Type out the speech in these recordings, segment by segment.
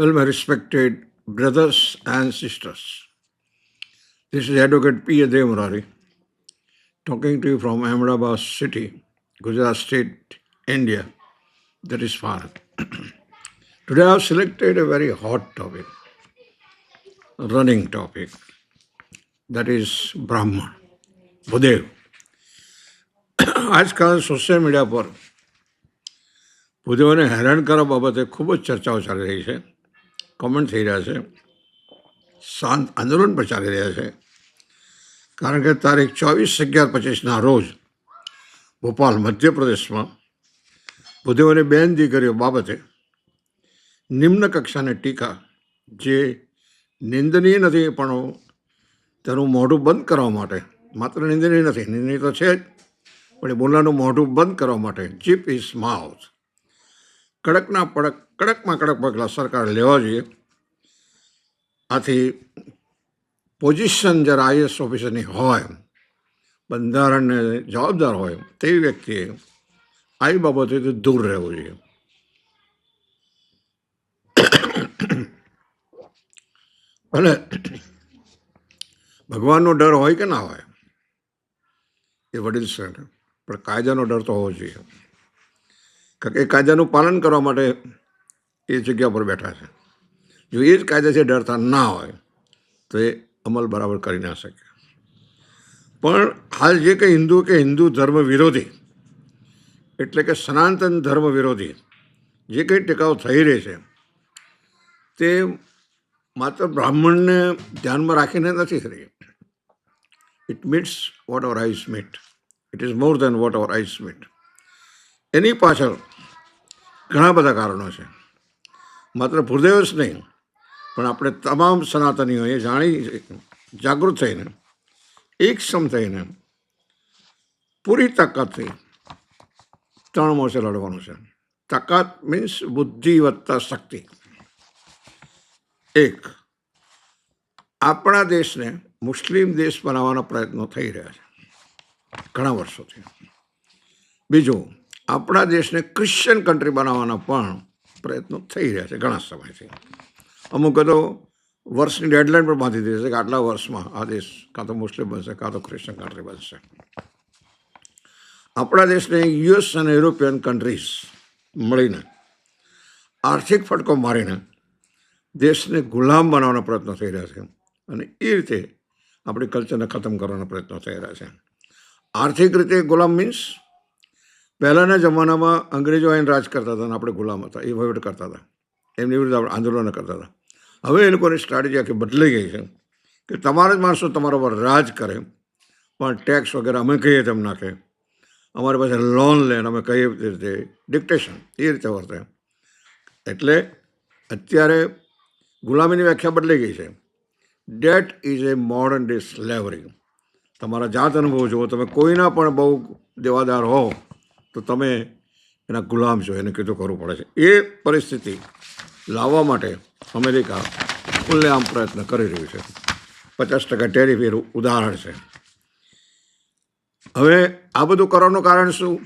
Well, my respected brothers and sisters, this is Advocate P. A. Devmurari talking to you from Ahmedabad city, Gujarat state, India. That is far. Today I have selected a very hot topic, running topic. That is Brahman, bhudev આજકાલ social media પર ભૂદેવોને હેરાન કરવા બાબતે ખૂબ જ ચર્ચાઓ ચાલી રહી છે કોમેન્ટ થઈ રહ્યા છે. શાંત આંદોલન પણ ચાલી રહ્યા છે. કારણ કે તારીખ ચોવીસ અગિયાર પચીસના રોજ ભોપાલ મધ્યપ્રદેશમાં બુધવારે બેન દીકરીઓ બાબતે નિમ્ન કક્ષાની ટીકા જે નિંદનીય નથી, પણ તેનું મોઢું બંધ કરવા માટે માત્ર નિંદનીય નથી, નિંદનીય તો છે જ, પણ એ બોલવાનું મોઢું બંધ કરવા માટે ચીપ ઇઝ માઉથ. કડકના પડક, કડકમાં કડક પગલાં સરકાર લેવા જોઈએ. આથી પોઝિશન જ્યારે આઈએસ ઓફિસરની હોય, બંધારણને જવાબદાર હોય, તેવી વ્યક્તિએ આવી બાબતોથી દૂર રહેવું જોઈએ. ભલે ભગવાનનો ડર હોય કે ના હોય, એ વડીલ છે પણ કાયદાનો ડર તો હોવો જોઈએ. એ કાયદાનું પાલન કરવા માટે એ જગ્યા પર બેઠા છે. જો એ જ કાયદાથી ડરતા ના હોય, તો એ અમલ બરાબર કરી ના શકે. પણ હાલ જે કંઈ હિન્દુ કે હિન્દુ ધર્મ વિરોધી, એટલે કે સનાતન ધર્મ વિરોધી, જે કંઈ ટેકાઓ થઈ રહી છે, તે માત્ર બ્રાહ્મણને ધ્યાનમાં રાખીને નથી થઈ it meets what our eyes meet it is more than what our eyes meet એની પાછળ ઘણા બધા કારણો છે. માત્ર ભૂર્દેવ જ નહીં, પણ આપણે તમામ સનાતનીઓએ જાણી, જાગૃત થઈને એક સમ થઈને, પૂરી તાકાતથી ત્રણ મોરચે લડવાનું છે. તાકાત મીન્સ બુદ્ધિ વત્તા શક્તિ. એક, આપણા દેશને મુસ્લિમ દેશ બનાવવાના પ્રયત્નો થઈ રહ્યા છે. ઘણા વર્ષોથી. બીજું આપણા દેશને ક્રિશ્ચિયન કન્ટ્રી બનાવવાના પણ પ્રયત્નો થઈ રહ્યા છે, ઘણા સમયથી. અમુક તો વર્ષની ડેડલાઇન પણ બાંધી દીધી છે કે આટલા વર્ષમાં આ દેશ કાં તો મુસ્લિમ બનશે, કાં તો ક્રિશ્ચિયન કન્ટ્રી બનશે. આપણા દેશને યુએસ અને યુરોપિયન કન્ટ્રીઝ મળીને, આર્થિક ફટકો મારીને દેશને ગુલામ બનાવવાનો પ્રયત્ન થઈ રહ્યા છે અને એ રીતે આપણી કલ્ચરને ખતમ કરવાનો પ્રયત્નો થઈ રહ્યા છે. આર્થિક રીતે ગુલામ મીન્સ પહેલાંના જમાનામાં અંગ્રેજો આવીને રાજ કરતા હતા અને આપણે ગુલામ હતા, એ વહીવટ કરતા હતા. એમની વિરુદ્ધ આપણે આંદોલન કરતા હતા. હવે એ લોકોની સ્ટ્રેટેજી આખી બદલાઈ ગઈ છે કે તમારા જ માણસો તમારા પર રાજ કરે, પણ ટેક્સ વગેરે અમે કહીએ તેમ નાખે? અમારી પાસે લોન લે અમે કહીએ તે રીતે? ડિક્ટેશન એ રીતે વર્તે. એટલે અત્યારે ગુલામીની વ્યાખ્યા બદલાઈ ગઈ છે. That is a modern day slavery તમારા જાત અનુભવ જુઓ, તમે કોઈના પણ બહુ દેવાદાર હો તો તમે એના ગુલામ છો એને કીધું કરવું પડે છે. એ પરિસ્થિતિ લાવવા માટે અમેરિકા ખુલ્લેઆમ પ્રયત્ન કરી રહ્યું છે. પચાસ ટકા ટેરિફ એનું ઉદાહરણ છે. હવે આ બધું કરવાનું કારણ શું?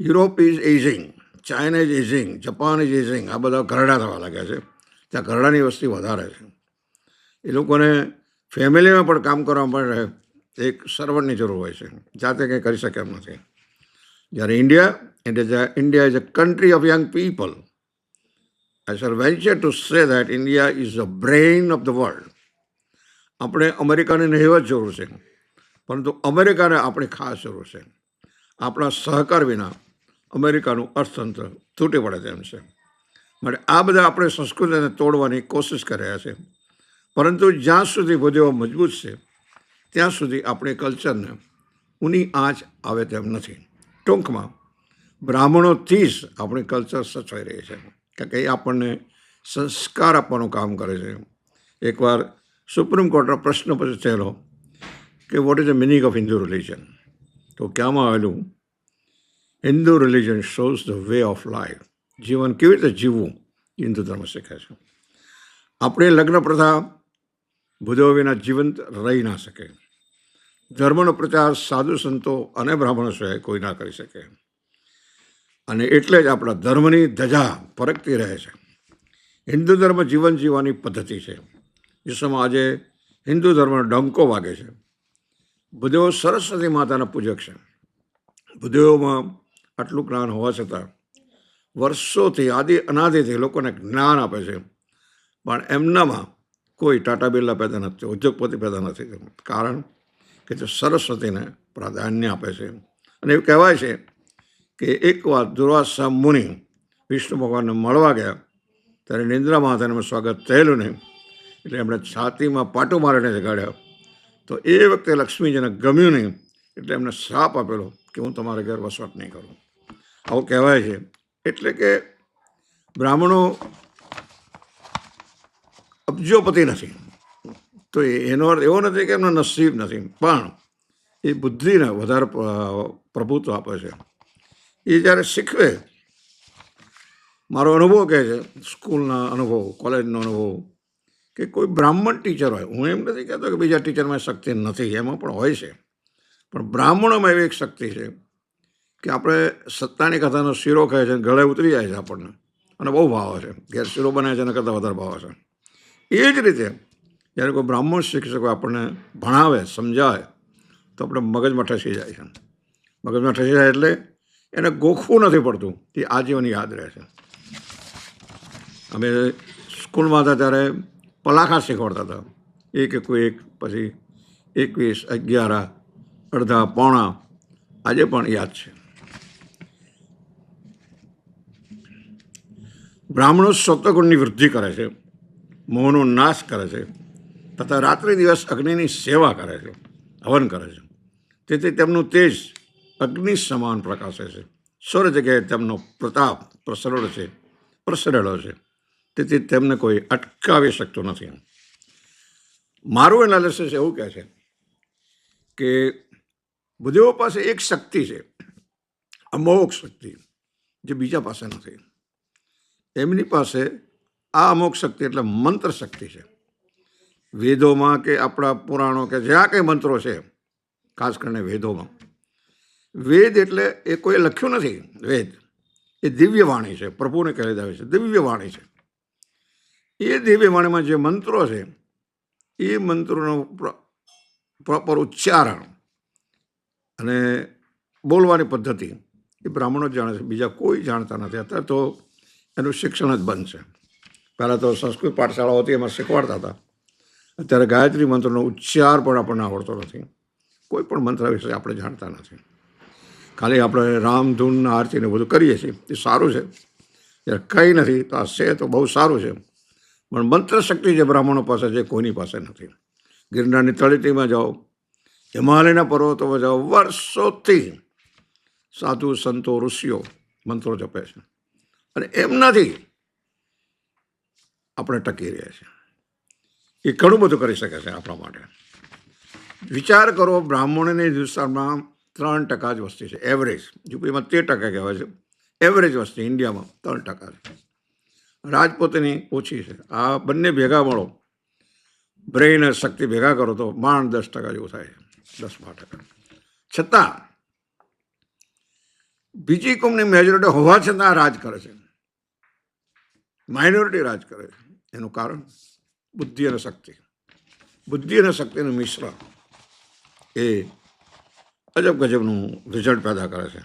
Europe is ageing, China is ageing, Japan is ageing, આ બધા ઘરડા થવા લાગ્યા છે. ત્યાં ઘરડાની વસ્તી વધારે છે. એ લોકોને ફેમિલીમાં પણ કામ કરવા માટે એક સર્વરની જરૂર હોય છે. જાતે કંઈ કરી શકે એમ નથી. જ્યારે India it is India is a country of young people I shall venture to say that India is the brain of the world આપણે અમેરિકાની નહિવત જરૂર છે. પરંતુ અમેરિકાને આપણી ખાસ જરૂર છે. આપણા સહકાર વિના અમેરિકાનું અર્થતંત્ર તૂટી પડે તેમ છે. માટે આ બધા આપણે સંસ્કૃતિને તોડવાની કોશિશ કરી રહ્યા છે. પરંતુ જ્યાં સુધી વધેવો મજબૂત છે, ત્યાં સુધી આપણી કલ્ચરને ઊની આંચ આવે તેમ નથી. ટૂંકમાં બ્રાહ્મણોથી જ આપણી કલ્ચર સચવાઈ રહી છે. કારણ કે એ આપણને સંસ્કાર આપવાનું કામ કરે છે. એકવાર સુપ્રીમ કોર્ટનો પ્રશ્ન પછી થયેલો કે what is the meaning of Hindu religion તો ક્યાંમાં આવેલું? Hindu religion shows the way of life જીવન કેવી રીતે જીવવું? હિન્દુ ધર્મ શીખે છે. આપણે લગ્ન પ્રથા ભૂદેવો વિના જીવંત રહી ના શકે ધર્મનો પ્રચાર સાધુ સંતો અને બ્રાહ્મણો સિવાય કોઈ ના કરી શકે. અને એટલે જ આપણા ધર્મની ધજા ફરકતી રહે છે. હિન્દુ ધર્મ જીવન જીવવાની પદ્ધતિ છે. વિશ્વમાં આજે હિન્દુ ધર્મનો ડંકો વાગે છે. બુદ્ધેવો સરસ્વતી માતાના પૂજક છે. બુદ્ધેવોમાં આટલું જ્ઞાન હોવા છતાં વર્ષોથી આદિ અનાદિથી લોકોને જ્ઞાન આપે છે. પણ એમનામાં કોઈ ટાટા બિરલા પેદા નથી, ઉદ્યોગપતિ પેદા નથી. કારણ કે તે સરસ્વતીને પ્રાધાન્ય આપે છે. અને એવું કહેવાય છે કે એકવાર દુર્વાસા મુનિ વિષ્ણુ ભગવાનને મળવા ગયા, ત્યારે નિંદ્રામાં હતા સ્વાગત થયેલું નહીં. એટલે એમણે છાતીમાં પાટું મારીને જગાડ્યા. તો એ વખતે લક્ષ્મીજીને ગમ્યું નહીં, એટલે એમને શ્રાપ આપેલો કે હું તમારે ઘેર વસવાટ નહીં કરું. આવું કહેવાય છે. એટલે કે બ્રાહ્મણો અબજોપતિ નથી. તો એનો અર્થ એવો નથી કે એમનો નસીબ નથી, પણ એ બુદ્ધિને વધારે પ્રભુત્વ આપે છે. એ જ્યારે શીખવે, મારો અનુભવ કહે છે, સ્કૂલના અનુભવ, કોલેજનો અનુભવ, કે કોઈ બ્રાહ્મણ ટીચર હોય, હું એમ નથી કહેતો કે બીજા ટીચરમાં શક્તિ નથી, એમાં પણ હોય છે. પણ બ્રાહ્મણોમાં એવી એક શક્તિ છે કે આપણે સત્તાની કથાનો શીરો કહે છે, ગળે ઉતરી જાય છે આપણને. અને બહુ ભાવ છે. ઘેર શીરો બનાવે છે એના કરતાં વધારે ભાવ છે. એ જ રીતે જ્યારે કોઈ બ્રાહ્મણ શિક્ષકો આપણને ભણાવે, સમજાવે, તો આપણે મગજમાં ઠસી જાય છે. મગજમાં ઠસી જાય એટલે એને ગોખવું નથી પડતું એ આજીવન યાદ રહે છે. અમે સ્કૂલમાં હતા ત્યારે પલાખા શીખવાડતા હતા. એક એક એક, પછી એકવીસ, અગિયાર, અડધા, પોણા, આજે પણ યાદ છે. બ્રાહ્મણો સત્વગુણની વૃદ્ધિ કરે છે. મોહનો નાશ કરે છે. તથા રાત્રિ દિવસ અગ્નિની સેવા કરે છે, હવન કરે છે. તેથી તેમનું તેજ અગ્નિ સમાન પ્રકાશે છે. સૌર જગ્યાએ તેમનો પ્રતાપ પ્રસરળ છે, પ્રસરેલો છે. તેથી તેમને કોઈ અટકાવી શકતું નથી. મારું એનાલિસિસ એવું કહે છે કે બુદ્ધિઓ પાસે એક શક્તિ છે અમોક શક્તિ, જે બીજા પાસે નથી. એમની પાસે આ અમોક શક્તિ એટલે મંત્ર શક્તિ છે. વેદોમાં કે આપણા પુરાણો કે જ્યાં કંઈ મંત્રો છે, ખાસ કરીને વેદોમાં. વેદ એટલે એ કોઈ લખ્યું નથી, વેદ. એ દિવ્ય વાણી છે, પ્રભુને કહી આવે છે દિવ્ય વાણી છે. એ દિવ્ય વાણીમાં જે મંત્રો છે, એ મંત્રોનો પ્રોપર ઉચ્ચારણ અને બોલવાની પદ્ધતિ એ બ્રાહ્મણો જ જાણે છે, બીજા કોઈ જાણતા નથી. અત્યારે તો એનું શિક્ષણ જ બંધ છે. પહેલાં તો સંસ્કૃત પાઠશાળાઓ હતી એમાં શીખવાડતા હતા. અત્યારે ગાયત્રી મંત્રનો ઉચ્ચાર પણ આપણને આવડતો નથી. કોઈ પણ મંત્ર વિશે આપણે જાણતા નથી. ખાલી આપણે રામધૂન આરતીને બધું કરીએ છીએ. એ સારું છે. જ્યારે કંઈ નથી તો આ છે તો બહુ સારું છે. પણ મંત્ર શક્તિ જે બ્રાહ્મણો પાસે છે કોઈની પાસે નથી. ગિરનારની તળેટીમાં જાઓ, હિમાલયના પર્વતોમાં જાઓ, વર્ષોથી સાધુ, સંતો, ઋષિઓ મંત્રો જપે છે. અને એમનાથી આપણે ટકી રહ્યા છીએ. એ ઘણું બધું કરી શકે છે આપણા માટે. વિચાર કરો, બ્રાહ્મણની હિન્દુસ્તાનમાં ત્રણ ટકા જ વસ્તી છે. એવરેજ યુપીમાં તેર ટકા કહેવાય છે. એવરેજ વસ્તી ઇન્ડિયામાં ત્રણ ટકા છે. રાજપૂતની ઓછી છે. આ બંને ભેગા મળો. બ્રેઇન શક્તિ ભેગા કરો તો માંડ દસ ટકા જેવું થાય દસ બાર ટકા. છતાં, બીજી કોમની મેજોરિટી હોવા છતાં રાજ કરે છે. માઇનોરિટી રાજ કરે છે. એનું કારણ? બુદ્ધિ અને શક્તિ. બુદ્ધિ અને શક્તિનું મિશ્રણ એ અજબ ગજબનું રિઝલ્ટ પેદા કરે છે.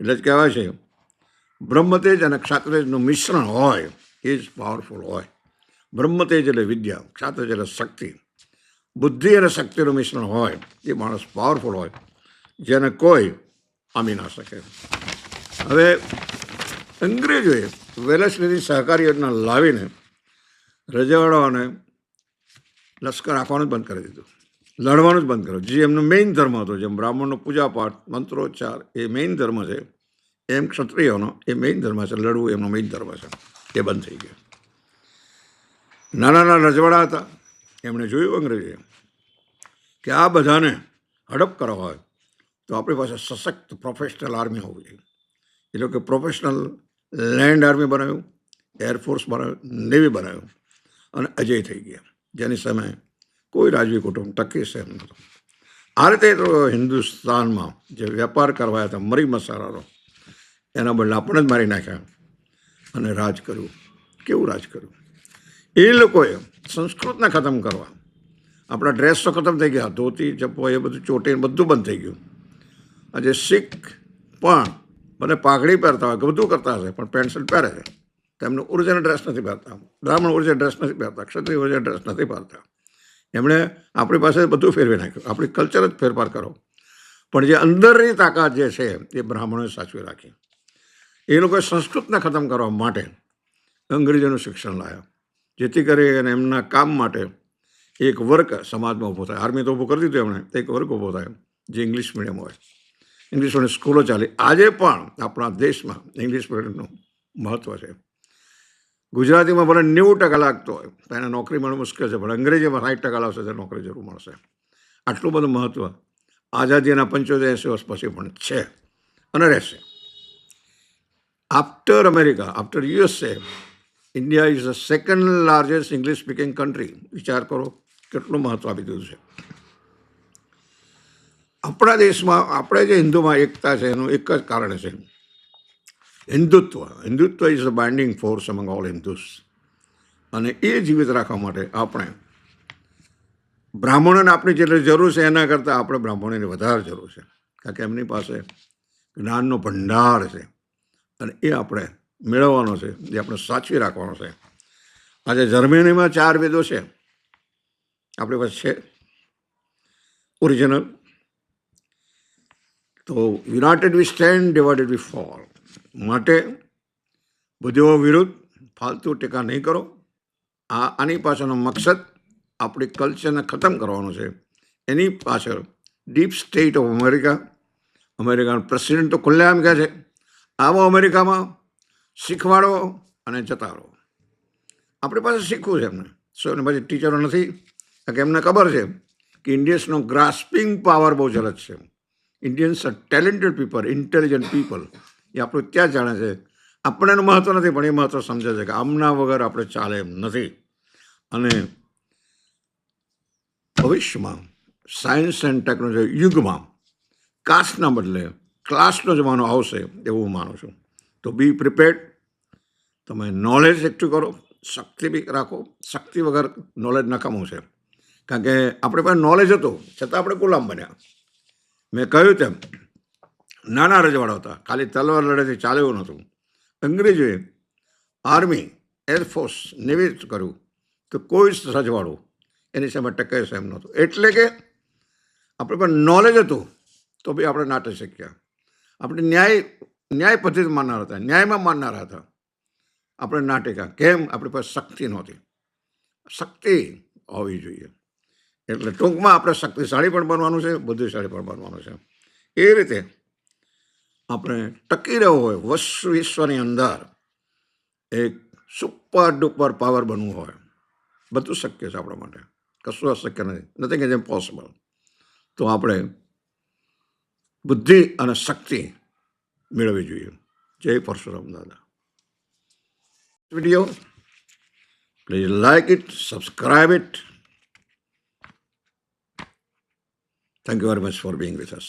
એટલે જ કહેવાય છે, બ્રહ્મતેજ અને ક્ષાત્રેજનું મિશ્રણ હોય, એ જ પાવરફુલ હોય. બ્રહ્મતેજ એટલે વિદ્યા, ક્ષાત્રજ એટલે શક્તિ. બુદ્ધિ અને શક્તિનું મિશ્રણ હોય, એ માણસ પાવરફુલ હોય, જેને કોઈ આમી ના શકે. હવે અંગ્રેજોએ વેલેસ્લીની સહકારી યોજના લાવીને રજવાડાઓને લશ્કર આપવાનું જ બંધ કરી દીધું. લડવાનું જ બંધ કર્યું. જે એમનો મેઇન ધર્મ હતો, જેમ બ્રાહ્મણનો પૂજાપાઠ મંત્રોચ્ચાર, એ મેઇન ધર્મ છે. એમ ક્ષત્રિયોનો એ મેઇન ધર્મ છે. લડવું એમનો મેઇન ધર્મ છે. એ બંધ થઈ ગયો. નાના નાના રજવાડા હતા. એમણે જોયું અંગ્રેજે કે આ બધાને હડપ કરવા હોય તો આપણી પાસે સશક્ત પ્રોફેશનલ આર્મી હોવી જોઈએ. એ લોકો પ્રોફેશનલ લેન્ડ આર્મી બનાવ્યું એરફોર્સ બનાવ્યું નેવી બનાવ્યું. અને અજય થઈ ગયા. જેની સામે કોઈ રાજવી કુટુંબ ટકી એમ નહોતું. આ રીતે હિન્દુસ્તાનમાં જે વેપાર કરવાયા હતા, મરી મસાલાનો એના બદલે આપણે જ મારી નાખ્યા. અને રાજ કર્યું. કેવું રાજ કર્યું? એ લોકોએ સંસ્કૃતને ખતમ કરવા. આપણા ડ્રેસ તો ખતમ થઈ ગયા. ધોતી, ચપ્પો, એ બધું ચોટી બધું બંધ થઈ ગયું. આજે શીખ પણ મને પાઘડી પહેરતા હોય બધું કરતા હશે, પણ શર્ટ પહેરે છે. તેમને ઓરિજિનલ ડ્રેસ નથી પહેરતા બ્રાહ્મણ ઓરિજિનલ ડ્રેસ નથી પહેરતા ક્ષત્રિય ઓરિજિનલ ડ્રેસ નથી પહેરતા એમણે આપણી પાસે બધું ફેરવી નાખ્યું. આપણી કલ્ચર જ ફેરફાર કરો. પણ જે અંદરની તાકાત જે છે, એ બ્રાહ્મણોએ સાચવી રાખી. એ લોકોએ સંસ્કૃતને ખતમ કરવા માટે અંગ્રેજોનું શિક્ષણ લાવ્યા. જેથી કરી અને એમના કામ માટે એક વર્ગ સમાજમાં ઊભો થાય. આર્મી તો ઊભું કરી દીધું એમણે. એક વર્ગ ઊભો થાય, જે ઇંગ્લિશ મીડિયમ હોય. ઇંગ્લિશ મીડિયમ સ્કૂલો ચાલી. આજે પણ આપણા દેશમાં ઇંગ્લિશ મીડિયમનું મહત્ત્વ છે. ગુજરાતીમાં ભલે નેવું ટકા લાગતો હોય તો એને નોકરી મળવી મુશ્કેલ છે. પણ અંગ્રેજીમાં સાઠ ટકા લાવશે તો નોકરી જરૂર મળશે. આટલું બધું મહત્ત્વ આઝાદીના પંચોતેર એંસી વર્ષ પછી પણ છે અને રહેશે. After America after USA India is the second largest English speaking country વિચાર કરો કેટલું મહત્ત્વ આપી દીધું છે. આપણા દેશમાં, આપણે જે હિન્દુમાં એકતા છે, એનું એક જ કારણ છે. Hindutva. Hindutva is a binding force among all Hindus અને એ જીવિત રાખવા માટે આપણે બ્રાહ્મણોને આપણી જેટલી જરૂર છે, એના કરતાં આપણે બ્રાહ્મણોની વધારે જરૂર છે. કારણ કે એમની પાસે જ્ઞાનનો ભંડાર છે. અને એ આપણે મેળવવાનો છે જે આપણે સાચવી રાખવાનો છે. આજે જર્મનીમાં ચાર વેદો છે. આપણી પાસે છે. ઓરિજિનલ તો united we stand divided we fall માટે બધો વિરુદ્ધ ફાલતુ ટેકા નહીં કરો. આ આની પાછળનો મકસદ આપણી કલ્ચરને ખતમ કરવાનો છે. એની પાછળ ડીપ સ્ટેટ ઓફ અમેરિકા અમેરિકાના પ્રેસિડેન્ટ તો ખુલ્લેઆમ કહે છે. આવો અમેરિકામાં, શીખવાડો અને જતા રહો આપણી પાસે શીખવું છે એમને. સો એની પાસે ટીચરો નથી? કે એમને ખબર છે કે ઇન્ડિયન્સનો ગ્રાસ્પિંગ પાવર બહુ જલદ છે. Indians are talented people intelligent people એ આપણું ત્યાં જાણે છે. આપણે એનું મહત્ત્વ નથી, પણ એ મહત્ત્વ સમજે છે કે આમના વગર આપણે ચાલે એમ નથી. અને ભવિષ્યમાં સાયન્સ એન્ડ ટેકનોલોજી યુગમાં કાસ્ટના બદલે ક્લાસનો જમાનો આવશે એવું હું માનું છું. તો બી પ્રિપેર્ડ તમે નોલેજ એકઠું કરો, શક્તિ બી રાખો, શક્તિ વગર નોલેજ નકામું છે. કારણ કે આપણે પાસે નોલેજ હતું, છતાં આપણે ગુલામ બન્યા. મેં કહ્યું તેમ નાના રજવાડા હતા. ખાલી તલવાર લડેથી ચાલે એવું નહોતું. અંગ્રેજોએ આર્મી, એરફોર્સ નેવી કર્યું તો કોઈ જ રજવાડું એની સામે ટકે છે એમ નહોતું. એટલે કે આપણે પણ નોલેજ હતું તો બી આપણે નાટી શક્યા. આપણે ન્યાય ન્યાય પદ્ધતિ માનનાર હતા. ન્યાયમાં માનનારા હતા. આપણે નાટિકા કેમ? આપણી પાસે શક્તિ નહોતી. શક્તિ હોવી જોઈએ. એટલે ટૂંકમાં આપણે શક્તિશાળી પણ બનવાનું છે, બુદ્ધિશાળી પણ બનવાનું છે. એ રીતે આપણે ટકી રહેવું હોય વસ્તુ વિશ્વની અંદર એક સુપર ડુપર પાવર બનવું હોય, બધું શક્ય છે આપણા માટે. કશું અશક્ય નથી. નથી કે જેમ પોસિબલ તો આપણે બુદ્ધિ અને શક્તિ મેળવવી જોઈએ. જય પરશુરામ દાદા. Video please like it subscribe it thank you very much for being with us